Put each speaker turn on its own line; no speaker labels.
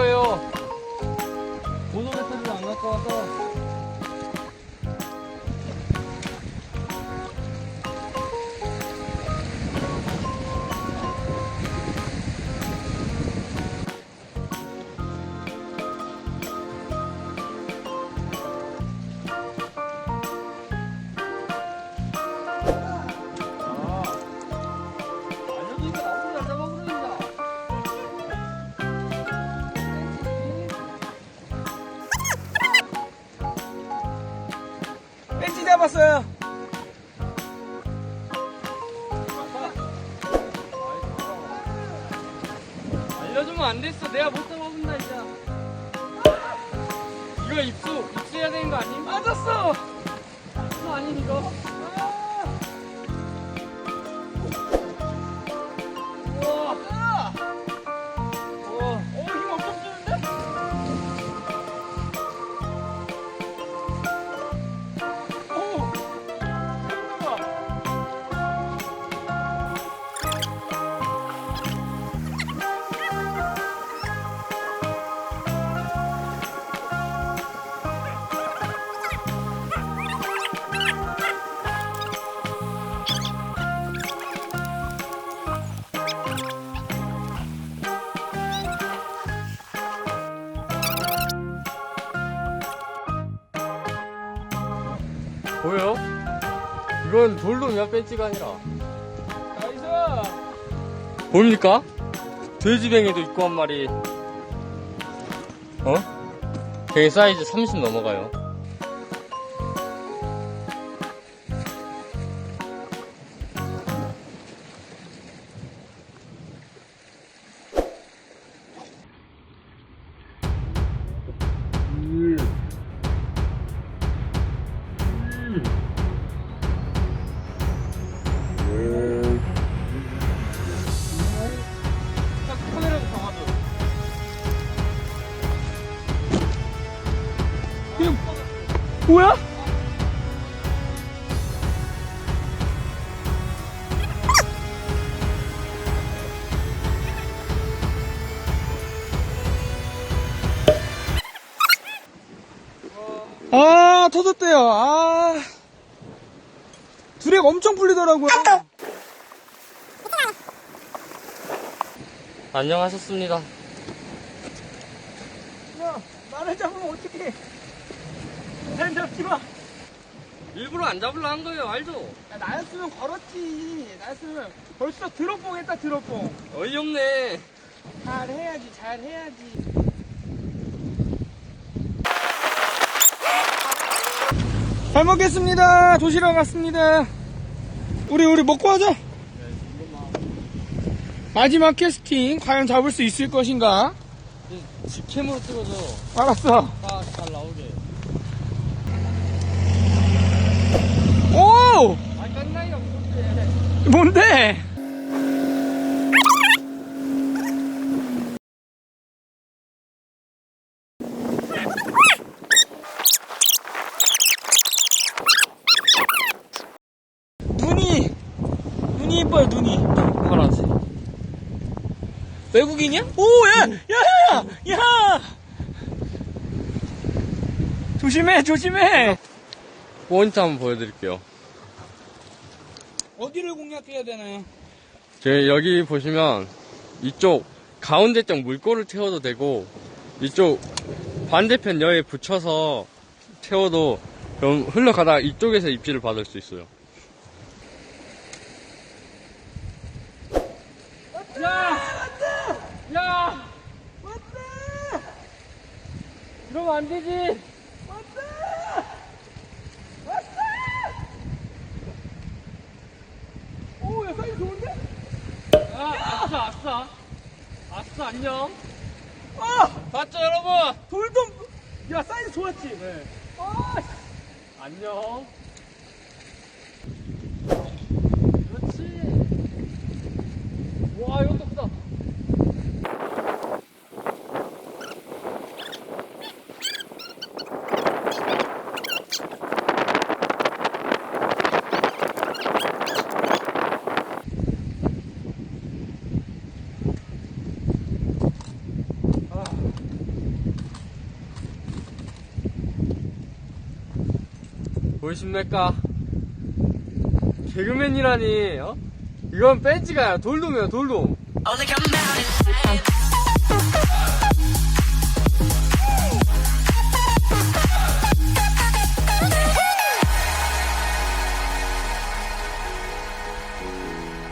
거예요.
잡았어요.
알려주면 안 됐어. 내가 못 잡아본다, 진짜. 이거 입수, 입수해야 되는 거 아니?
맞았어.
입수 아닌 이거? 보여? 이건 돌돔이야, 벤치가 아니라.
나이스.
보입니까? 돼지뱅이도 있고 한 마리. 어? 개 사이즈 30 넘어가요.
뭐야? 아, 터졌대요. 아. 두레가 엄청 풀리더라고요.
안녕하셨습니다.
야, 나를 잡으면 어떡해. 마.
일부러 안 잡으려 한 거예요, 알죠?
야, 나였으면 걸었지. 나였으면 벌써 드롭봉 했다, 드롭봉.
어이없네.
잘 해야지, 잘 해야지. 잘 먹겠습니다. 도시락 왔습니다. 우리, 우리 먹고 하자. 마지막 캐스팅, 과연 잡을 수 있을 것인가?
직캠으로 찍어줘.
알았어.
딱 잘 나오게.
오! 뭔데? 눈이 눈이 이뻐요 눈이
파란색.
외국인이야? 오야 야야야 야, 야! 조심해 조심해
포인트 한번 보여드릴게요.
어디를 공략해야 되나요?
저희 여기 보시면 이쪽 가운데 쪽 물꼬를 태워도 되고 이쪽 반대편 여에 붙여서 태워도 그럼 흘러가다가 이쪽에서 입질을 받을 수 있어요.
야 왔다 야 왔다
이러면 안 되지.
왔다 왔다 오야 사이즈 좋은데?
아, 아싸, 아싸. 아싸, 안녕.
아
봤죠, 여러분?
돌돔 야 사이즈 좋았지?
네.
아
안녕. 그렇지. 와, 이것 보이십니까? 개그맨이라니, 어? 이건 뺀지가야, 돌돔이야, 돌돔.